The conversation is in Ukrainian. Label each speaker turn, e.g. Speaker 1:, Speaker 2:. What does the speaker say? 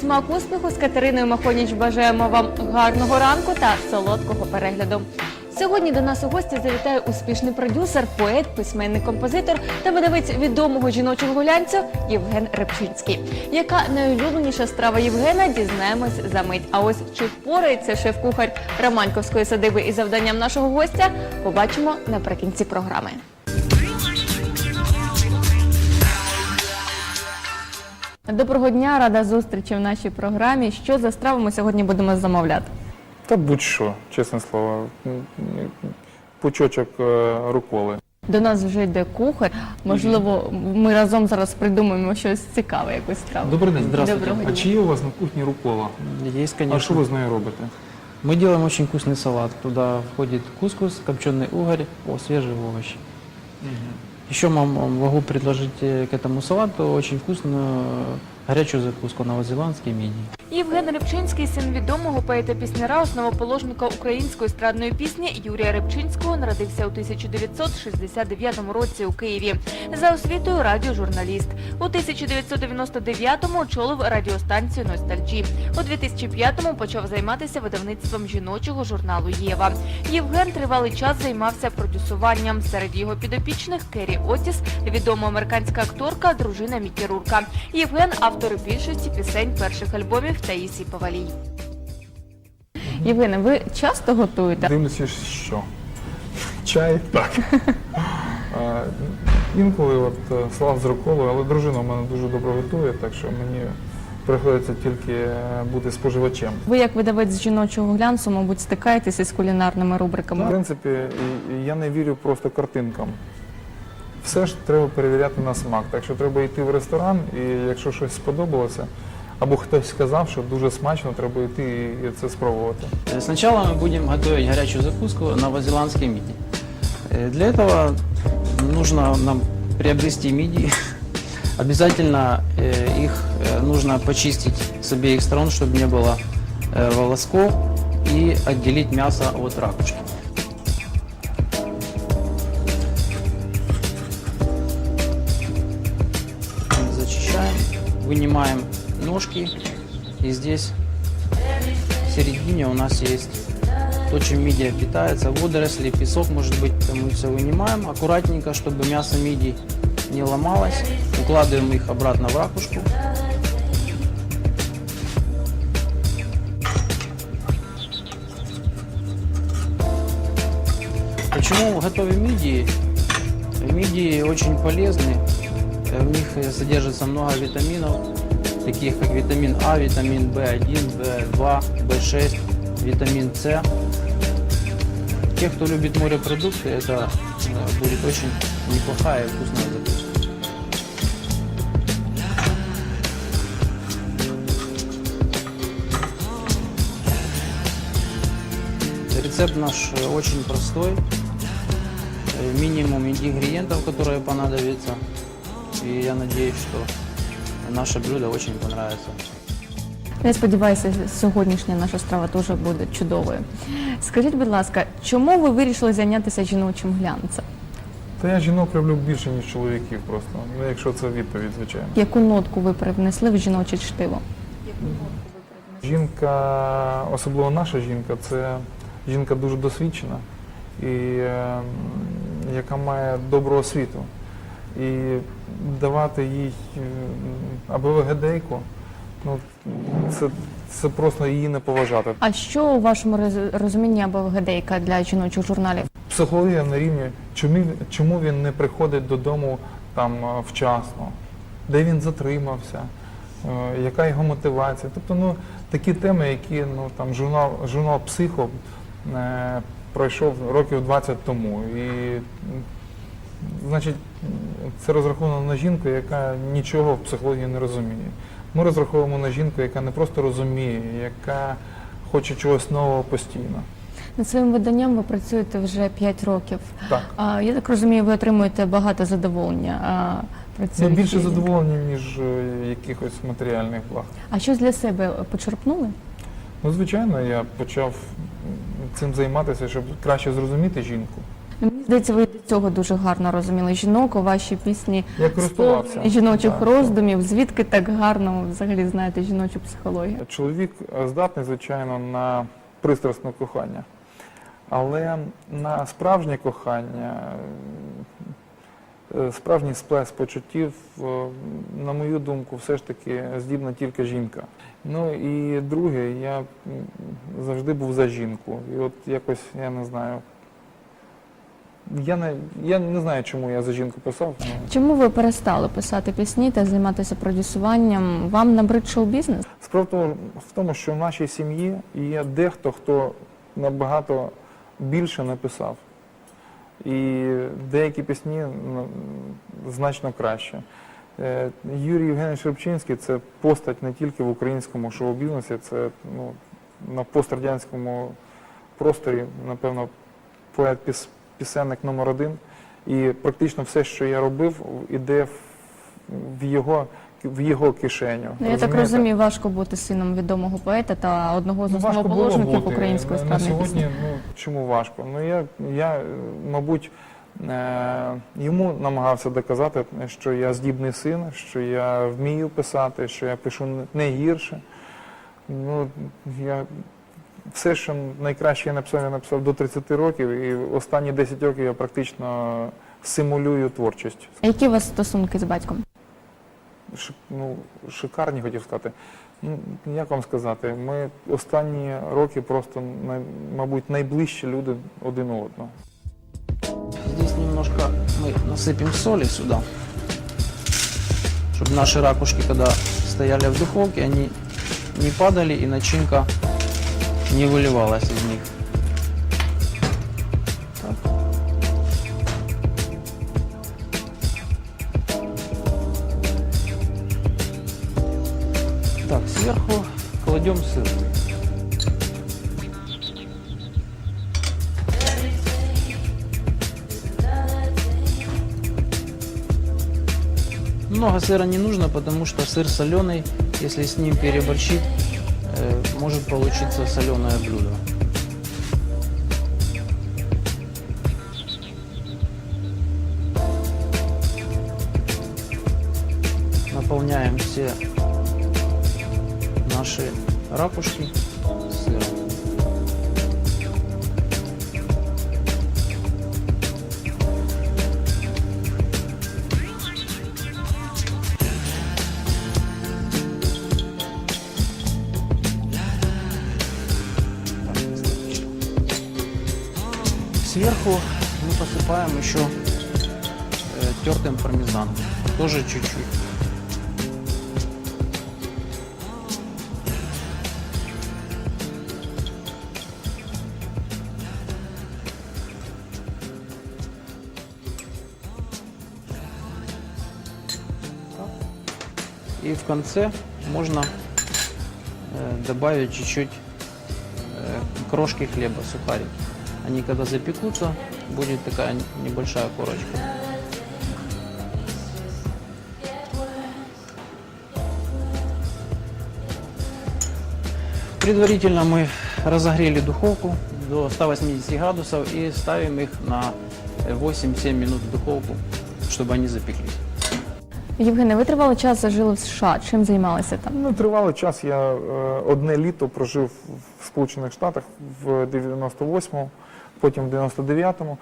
Speaker 1: Смак успіху з Катериною Махоніч. Бажаємо вам гарного ранку та солодкого перегляду. Сьогодні до нас у гості завітає успішний продюсер, поет, письменник, композитор та видавець відомого жіночого гулянцю Євген Репчинський. Яка найулюбленіша страва Євгена, дізнаємось за мить. А ось чи впорається шеф-кухар Романковської садиби із завданням нашого гостя, побачимо наприкінці програми. Доброго дня, рада зустрічі в нашій програмі. Що за страву ми сьогодні будемо замовляти?
Speaker 2: Та будь-що, чесне слово. М, м, Пучочок е, руколи.
Speaker 1: До нас вже йде кухар. Можливо, ми разом зараз придумаємо щось цікаве, якусь страву.
Speaker 2: Добрий день.
Speaker 3: Здравствуйте.
Speaker 1: Доброго
Speaker 2: А
Speaker 1: дня.
Speaker 2: чи є у вас на кухні рукола?
Speaker 3: Есть,
Speaker 2: А що
Speaker 3: конечно.
Speaker 2: ви з нею робите?
Speaker 3: Мы делаем очень вкусный салат. Туда входит кускус, копченый угорь, о, свежие овощи. Еще мам- могу предложить э, к этому салату очень вкусную горячую закуску новозеландский мидий.
Speaker 1: Євген Рибчинський, син відомого поета-пісняра, основоположника української естрадної пісні Юрія Рибчинського, народився у 1969 році у Києві. За освітою радіожурналіст. У 1999-му очолив радіостанцію Ностальджі. У 2005-му почав займатися видавництвом жіночого журналу Єва. Євген тривалий час займався продюсуванням. Серед його підопічних Керрі Отіс, відома американська акторка, дружина Мікі Рурка. Євген автор більшості пісень перших альбомів Таїсі Павалій. Євгене, ви часто готуєте?
Speaker 2: Дивлюся, що? Чай? Так. Е, Інколи от е, салат з руколою, але дружина в мене дуже добре готує, так що мені приходиться тільки е, бути споживачем.
Speaker 1: Ви як видавець жіночого глянцу, мабуть, стикаєтеся з кулінарними
Speaker 2: В
Speaker 1: рубриками.
Speaker 2: принципі, і- і я не вірю просто картинкам. Все ж треба перевіряти на смак. Так що треба йти в ресторан, і якщо щось сподобалося, або хтось сказав, що дуже смачно, треба йти і- і це спробувати.
Speaker 3: Э, Сначала мы будем готовить горячую закуску новозеландский мидий. Э, Для этого нужно нам приобрести мидии. Обязательно э, их э, нужно почистить с обеих сторон, чтобы не было э, волосков и отделить мясо от ракушки. Вынимаем ножки и здесь в середине у нас есть то, чем мидия питается, водоросли, песок, может быть, мы все вынимаем аккуратненько, чтобы мясо мидий не ломалось. Укладываем их обратно в ракушку. Почему готовим мидии? Мидии очень полезны. Э, В них э, содержится много витаминов, таких как витамин А, витамин В1, В2, В6, витамин С. Те, кто любит морепродукты, это э, будет очень неплохая и вкусная закуска. Рецепт наш э, очень простой. Э, Минимум ингредиентов, которые понадобятся. И я надеюсь, что наше блюдо очень понравится.
Speaker 1: Я сподіваюся, сьогоднішня наша страва теж буде чудовою. Скажіть, будь ласка, чому ви вирішили зайнятися жіночим глянцем?
Speaker 2: Та я жінок люблю більше, ніж чоловіків просто. Ну, якщо це відповідь, звичайно.
Speaker 1: Яку нотку ви привнесли в жіноче чтиво?
Speaker 2: Жінка, особливо наша жінка, це жінка дуже досвідчена і е, яка має добру освіту. І давати їй е, або вегедейку, ну це, це просто її не поважати.
Speaker 1: А що у вашому розумінні або вгадейка для жіночих журналів?
Speaker 2: Психологія на рівні, чому, чому він не приходить додому там е, вчасно, де він затримався, е, яка його мотивація. Тобто, ну такі теми, які ну там журнал, журнал Психо е, пройшов років 20 тому. І значить, це розраховано на жінку, яка нічого в психології не розуміє. Ми розраховуємо на жінку, яка не просто розуміє, яка хоче чогось нового постійно.
Speaker 1: Над своїм виданням ви працюєте вже 5 років.
Speaker 2: Так.
Speaker 1: А, я так розумію, ви отримуєте багато задоволення. А,
Speaker 2: Ну, більше задоволення, ніж е, якихось матеріальних благ.
Speaker 1: А щось для себе почерпнули?
Speaker 2: Ну, звичайно, я почав цим займатися, щоб краще зрозуміти жінку.
Speaker 4: Мені здається, ви до цього дуже гарно розуміли жінок, у ваші пісні
Speaker 2: Я користувався.
Speaker 4: сповнені жіночих
Speaker 2: Так.
Speaker 4: роздумів. Звідки так гарно взагалі знаєте жіночу психологію?
Speaker 2: Чоловік е, здатний, звичайно, на пристрасне кохання. Але на справжнє кохання, е, справжній сплеск почуттів, е, на мою думку, все ж таки здібна тільки жінка. Ну і друге, я м, завжди був за жінку. І от якось, я не знаю. Я не, я не знаю, чому я за жінку писав. ну,
Speaker 4: Чому ви перестали писати пісні та займатися продюсуванням? Вам набрид шоу-бізнес?
Speaker 2: Справа в тому- в тому, що в нашій сім'ї є дехто, хто набагато більше написав. І деякі пісні ну, значно краще. Е, Юрій Євгенович Рибчинський це постать не тільки в українському шоу-бізнесі, це ну, на пострадянському просторі, напевно, поет піс- пісенник номер один. І практично все, що я робив, іде в, його в його кишеню.
Speaker 4: Ну, я так розумію, важко бути сином відомого поета та одного з
Speaker 2: Ну,
Speaker 4: основоположників української
Speaker 2: На- на сьогодні.
Speaker 4: пісні.
Speaker 2: Ну чому важко? Ну я, я мабуть, е, йому намагався доказати, що я здібний син, що я вмію писати, що я пишу не гірше. Ну я все, що найкраще я написав, я написав до 30 років, і останні 10 років я практично симулюю творчість.
Speaker 4: А Які у вас стосунки з батьком?
Speaker 2: Шик- ну, шикарні хотів сказати. Ну, як вам сказати, ми останні роки просто, най- мабуть, найближчі люди один одного.
Speaker 3: Здесь немножко мы насыпем соли сюда, чтобы наши ракушки, когда стояли в духовке, они не падали и начинка не выливалась из них. Так. Так, сверху кладем сыр. Много сыра не нужно, потому что сыр соленый, если с ним переборщить, может получиться соленое блюдо. Наполняем все наши ракушки сыром. Сверху мы посыпаем еще э, тертым пармезаном. Тоже чуть-чуть. И в конце можно э, добавить чуть-чуть э, крошки хлеба, сухарики. Они когда запекутся, будет такая небольшая корочка. Предварительно мы разогрели духовку до 180 градусов и ставим их на 8-7 минут в духовку, чтобы они запеклись.
Speaker 4: Євгене, ви тривалий час зажили в США. Чим займалися там?
Speaker 2: Ну, тривалий час я е, одне літо прожив в Сполучених Штатах в 98-му, потім в 99-му.